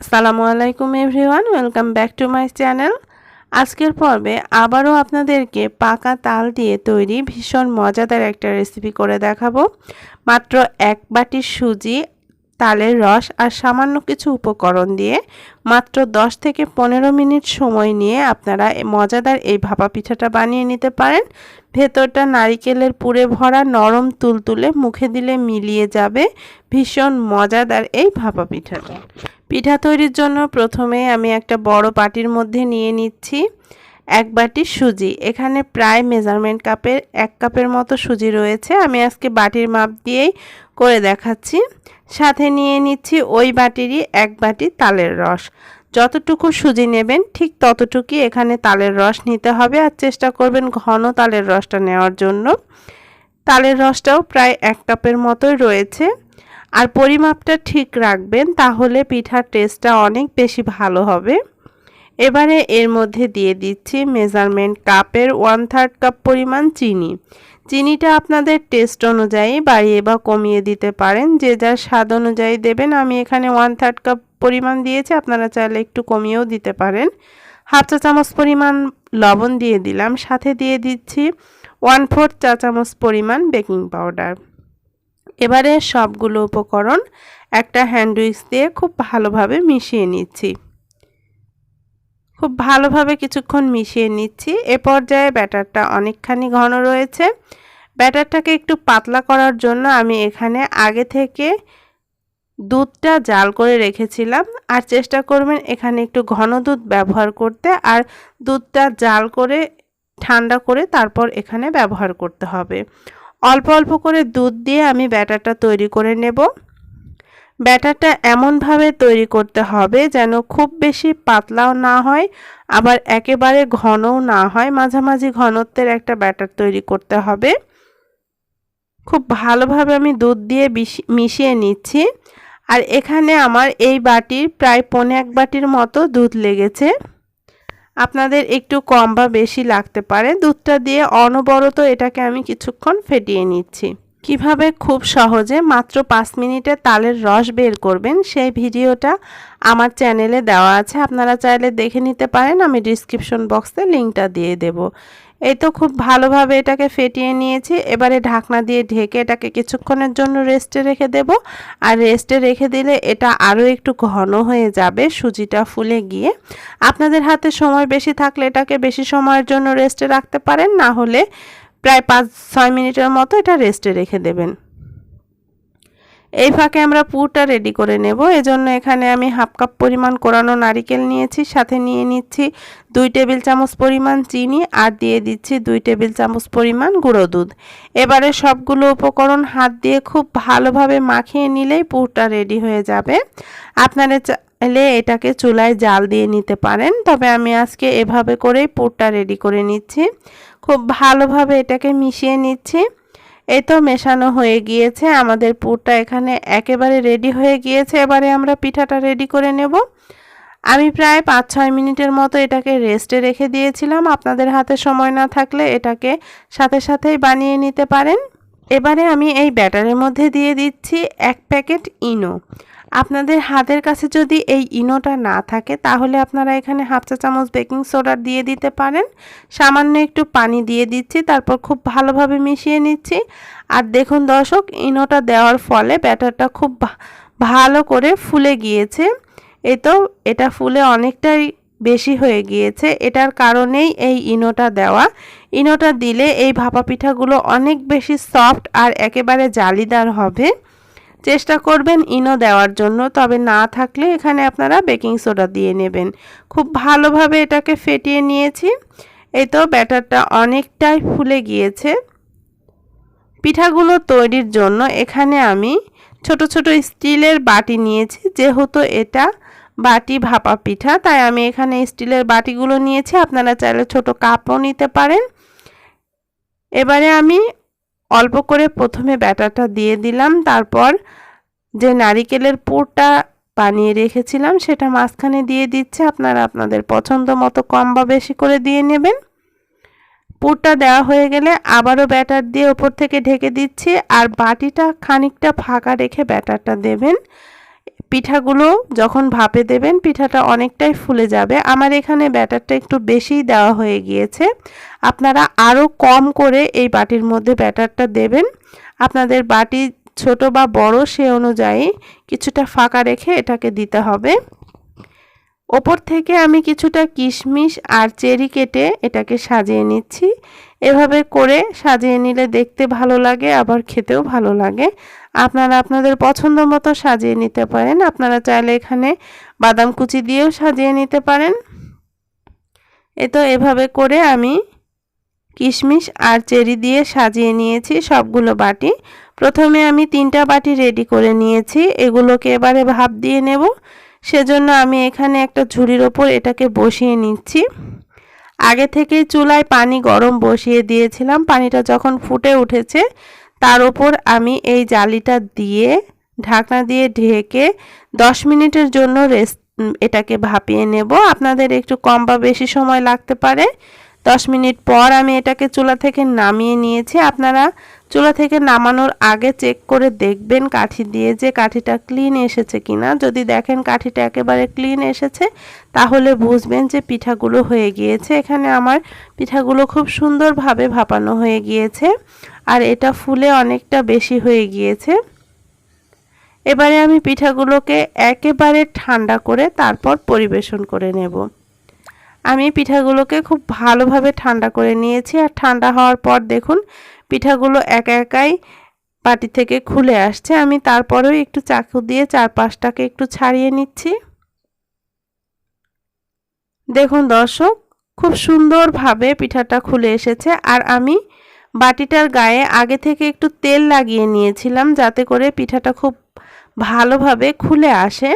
আসসালামু আলাইকুম everyone, welcome back to my channel. আজকের পর্বে আবারও আপনাদেরকে পাকা তাল দিয়ে তৈরি ভীষণ মজাদার একটা রেসিপি করে দেখাবো। মাত্র এক বাটি সুজি, তালের রস আর সামান্য কিছু উপকরণ দিয়ে মাত্র 10 থেকে পনেরো মিনিট সময় নিয়ে আপনারা মজাদার এই ভাপা পিঠাটা বানিয়ে নিতে পারেন। ভেতরটা নারিকেলের পুরে ভরা নরম তুলতুলে মুখে দিলে মিলিয়ে যাবে। ভীষণ মজাদার এই ভাপা পিঠাটা। পিঠা তৈরির জন্য প্রথমে আমি একটা বড় বাটির মধ্যে নিয়ে নিচ্ছি এক বাটি সুজি। এখানে প্রায় মেজারমেন্ট কাপের, এক কাপের মতো সুজি রয়েছে। আমি আজকে বাটির মাপ দিয়েই করে দেখাচ্ছি। সাথে নিয়ে নিচ্ছি ওই বাটিরই এক বাটি তালের রস। যতটুকু সুজি নেবেন ঠিক ততটুকুই এখানে তালের রস নিতে হবে আর চেষ্টা করবেন ঘন তালের রসটা নেওয়ার জন্য। তালের রসটাও প্রায় এক কাপের মতোই রয়েছে। আর পরিমাপটা ঠিক রাখবেন, তাহলে পিঠার টেস্টটা অনেক বেশি ভালো হবে। এবারে এর মধ্যে দিয়ে দিচ্ছি মেজারমেন্ট কাপের ওয়ান থার্ড কাপ পরিমাণ চিনি। চিনিটা আপনাদের টেস্ট অনুযায়ী বাড়িয়ে বা কমিয়ে দিতে পারেন, যে যার স্বাদ অনুযায়ী দেবেন। আমি এখানে ওয়ান থার্ড কাপ পরিমাণ দিয়েছি, আপনারা চাইলে একটু কমিয়েও দিতে পারেন। হাফ চা চামচ পরিমাণ লবণ দিয়ে দিলাম, সাথে দিয়ে দিচ্ছি ওয়ান ফোর্থ চা চামচ পরিমাণ বেকিং পাউডার এবারে সবগুলো উপকরণ একটা হ্যান্ড উইক্স দিয়ে খুব ভালোভাবে মিশিয়ে নিচ্ছি। খুব ভালোভাবে কিছুক্ষণ মিশিয়ে নিচ্ছি। এ পর্যায়ে ব্যাটারটা অনেকখানি ঘন রয়েছে। ব্যাটারটাকে একটু পাতলা করার জন্য আমি এখানে আগে থেকে দুধটা জাল করে রেখেছিলাম। আর চেষ্টা করবেন এখানে একটু ঘন দুধ ব্যবহার করতে। আর দুধটা জাল করে ঠান্ডা করে তারপর এখানে ব্যবহার করতে হবে। অল্প অল্প করে দুধ দিয়ে আমি ব্যাটারটা তৈরি করে নেব। ব্যাটারটা এমনভাবে তৈরি করতে হবে যেন খুব বেশি পাতলাও না হয়, আবার একেবারে ঘনও না হয়। মাঝামাঝি ঘনত্বের একটা ব্যাটার তৈরি করতে হবে। খুব ভালোভাবে আমি দুধ দিয়ে মিশিয়ে নিচ্ছি। আর এখানে আমার এই বাটির প্রায় পনে এক বাটির মতো দুধ লেগেছে। আপনাদের একটু কম বা বেশি লাগতে পারে। দুধটা দিয়ে অনবরত এটাকে আমি কিছুক্ষণ ফেটিয়ে নিচ্ছি। কীভাবে খুব সহজে মাত্র পাঁচ মিনিটে তালের রস বের করবেন সেই ভিডিওটা আমার চ্যানেলে দেওয়া আছে। আপনারা চাইলে দেখে নিতে পারেন, আমি ডিসক্রিপশন বক্সে লিঙ্কটা দিয়ে দেব। এই তো খুব ভালোভাবে এটাকে ফেটিয়ে নিয়েছি। এবারে ঢাকনা দিয়ে ঢেকে এটাকে কিছুক্ষণের জন্য রেস্টে রেখে দেব। আর রেস্টে রেখে দিলে এটা আরও একটু ঘন হয়ে যাবে, সুজিটা ফুলে গিয়ে। আপনাদের হাতে সময় বেশি থাকলে এটাকে বেশি সময়ের জন্য রেস্টে রাখতে পারেন, না হলে প্রায় পাঁচ, ছয় মিনিটের মতো এটা রেস্টে রেখে দেবেন। এই ফাঁকে আমরা পুরটা রেডি করে নেব। এজন্য এখানে আমি হাফ কাপ পরিমাণ কোরানো নারিকেল নিয়েছি, সাথে নিয়ে নিচ্ছি দুই টেবিল চামচ পরিমাণ চিনি আর দিয়ে দিচ্ছি দুই টেবিল চামচ পরিমাণ গুঁড়ো দুধ। এবারে সবগুলো উপকরণ হাত দিয়ে খুব ভালোভাবে মাখিয়ে নিলেই পুরটা রেডি হয়ে যাবে। আপনারা চাইলে এটাকে চুলায় জাল দিয়ে নিতে পারেন। তবে আমি আজকে এভাবে করেই পুরটা রেডি করে নিচ্ছি। খুব ভালোভাবে এটাকে মিশিয়ে নিচ্ছি। এই তো মেশানো হয়ে গিয়েছে। আমাদের পুরটা এখানে একেবারে রেডি হয়ে গিয়েছে। এবারে আমরা পিঠাটা রেডি করে নেব। আমি প্রায় পাঁচ ছয় মিনিটের মতো এটাকে রেস্টে রেখে দিয়েছিলাম। আপনাদের হাতে সময় না থাকলে এটাকে সাথে সাথেই বানিয়ে নিতে পারেন। এবারে আমি এই ব্যাটারের মধ্যে দিয়ে দিচ্ছি এক প্যাকেট ইনো। আপনাদের হাতের কাছে যদি এই ইনোটা না থাকে, তাহলে আপনারা এখানে হাফ চা চামচ বেকিং সোডা দিয়ে দিতে পারেন। সামান্য একটু পানি দিয়ে দিচ্ছি, তারপর খুব ভালোভাবে মিশিয়ে নিচ্ছি। আর দেখুন দর্শক, ইনোটা দেওয়ার ফলে ব্যাটারটা খুব ভালো করে ফুলে গিয়েছে। এই তো, এটা ফুলে অনেকটাই বেশি হয়ে গিয়েছে। এটার কারণেই এই ইনোটা দেওয়া। ইনোটা দিলে এই ভাপা পিঠাগুলো অনেক বেশি সফট আর একেবারে জালিদার হবে। চেষ্টা করবেন ইনো দেওয়ার জন্য, তবে না থাকলে এখানে আপনারা বেকিং সোডা দিয়ে নেবেন। খুব ভালোভাবে এটাকে ফেটিয়ে নিয়েছি। এই তো ব্যাটারটা অনেকটাই ফুলে গিয়েছে। পিঠাগুলো তৈরির জন্য এখানে আমি ছোট ছোট স্টিলের বাটি নিয়েছি, যেহেতু এটা বাটি ভাপা পিঠা, তাই আমি এখানে স্টিলের বাটিগুলো নিয়েছি। আপনারা চাইলে ছোট কাপও নিতে পারেন। এবারে আমি অল্প করে প্রথমে ব্যাটারটা দিয়ে দিলাম, তারপর যে নারিকেলের পুরটা বানিয়ে রেখেছিলাম, সেটা মাঝখানে দিয়ে দিচ্ছে। আপনারা আপনাদের পছন্দ মতো কম বা বেশি করে দিয়ে নেবেন। পুরটা দেওয়া হয়ে গেলে আবারও ব্যাটার দিয়ে ওপর থেকে ঢেকে দিচ্ছি আর বাটিটা খানিকটা ফাঁকা রেখে ব্যাটারটা দেবেন। পিঠাগুলো যখন ভাপে দেবেন, পিঠাটা অনেকটাই ফুলে যাবে। আমার এখানে ব্যাটারটা একটু বেশিই দেওয়া হয়ে গিয়েছে। আপনারা আরও কম করে এই বাটির মধ্যে ব্যাটারটা দেবেন। আপনাদের বাটি ছোট বা বড় সে অনুযায়ী কিছুটা ফাঁকা রেখে এটাকে দিতে হবে। ওপর থেকে আমি কিছুটা কিশমিশ আর চেরি কেটে এটাকে সাজিয়ে নিচ্ছি। এভাবে করে সাজিয়ে নিলে দেখতে ভালো লাগে, আবার খেতেও ভালো লাগে। আপনারা আপনাদের পছন্দ মতো সাজিয়ে নিতে পারেন। আপনারা চাইলে এখানে বাদাম কুচি দিয়েও সাজিয়ে নিতে পারেন। এ তো এভাবে করে আমি কিশমিশ আর চেরি দিয়ে সাজিয়ে নিয়েছি সবগুলো বাটি। প্রথমে আমি তিনটা বাটি রেডি করে নিয়েছি। এগুলোকে এবারে ভাপ দিয়ে নেব। সেজন্য আমি এখানে একটা ঝুড়ির ওপর এটাকে বসিয়ে নিচ্ছি। আগে থেকে চুলায় পানি গরম বসিয়ে দিয়েছিলাম। পানিটা যখন ফুটে উঠেছে, তার ওপর আমি এই জালিটা দিয়ে ঢাকনা দিয়ে ঢেকে দশ মিনিটের জন্য রেস্ট এটাকে ভাপিয়ে নেব। আপনাদের একটু কম বা বেশি সময় লাগতে পারে। দশ মিনিট পর আমি এটাকে চুলা থেকে নামিয়ে নিয়েছি। আপনারা চুলা থেকে নামানোর আগে চেক করে দেখবেন কাঠি দিয়ে যে কাঠিটা ক্লিন এসেছে কিনা। যদি দেখেন কাঠিটা একেবারে ক্লিন এসেছে, তাহলে বুঝবেন যে পিঠাগুলো হয়ে গিয়েছে। এখানে আমার পিঠাগুলো খুব সুন্দরভাবে ভাপানো হয়ে গিয়েছে আর এটা ফুলে অনেকটা বেশি হয়ে গিয়েছে। এবারে আমি পিঠাগুলোকে একেবারে ঠান্ডা করে তারপর পরিবেশন করে নেব। আমি পিঠাগুলোকে খুব ভালোভাবে ঠান্ডা করে নিয়েছি আর ঠান্ডা হওয়ার পর দেখুন, পিঠাগুলো একা একাই পাটি থেকে খুলে আসছে। আমি তারপরেও একটু চাকু দিয়ে চার পাঁচটাকে একটু ছাড়িয়ে নিচ্ছি। দেখুন দর্শক, খুব সুন্দরভাবে পিঠাটা খুলে এসেছে আর আমি বাটিটার গায়ে আগে থেকে একটু তেল লাগিয়ে নিয়েছিলাম যাতে করে পিঠাটা খুব ভালোভাবে খুলে আসে।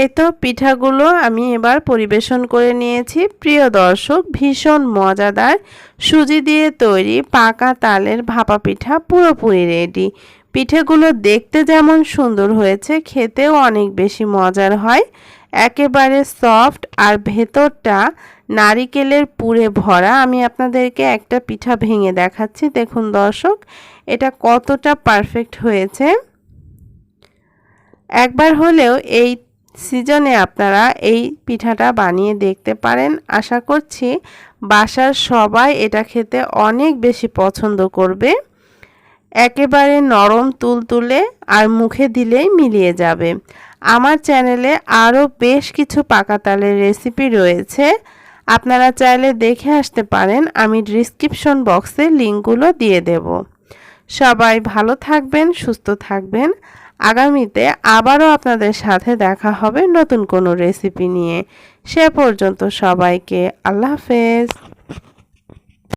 এই তো পিঠাগুলো আমি এবার পরিবেশন করে নিয়েছি। প্রিয় দর্শক, ভীষণ মজাদার সুজি দিয়ে তৈরি পাকা তালের ভাপা পিঠা পুরোপুরি রেডি পিঠেগুলো দেখতে যেমন সুন্দর হয়েছে, খেতেও অনেক বেশি মজার হয়। একেবারে সফট আর ভেতরটা নারিকেলের পুরে ভরা। আমি আপনাদেরকে একটা পিঠা ভেঙে দেখাচ্ছি। দেখুন দর্শক, এটা কতটা পারফেক্ট হয়েছে। একবার হলেও এই সিজনে আপনারা এই পিঠাটা বানিয়ে দেখতে পারেন। আশা করছি বাসার সবাই এটা খেতে অনেক বেশি পছন্দ করবে। একেবারে নরম তুলতুলে আর মুখে দিলেই মিলিয়ে যাবে। আমার চ্যানেলে আরও বেশ কিছু পাকা তালের রেসিপি রয়েছে। আপনারা চাইলে দেখে আসতে পারেন, আমি ডিসক্রিপশন বক্সে লিঙ্কগুলো দিয়ে দেব। সবাই ভালো থাকবেন, সুস্থ থাকবেন। আগামীতে আবারও আপনাদের সাথে দেখা হবে নতুন কোনো রেসিপি নিয়ে। সে পর্যন্ত সবাইকে আল্লাহ হাফেজ।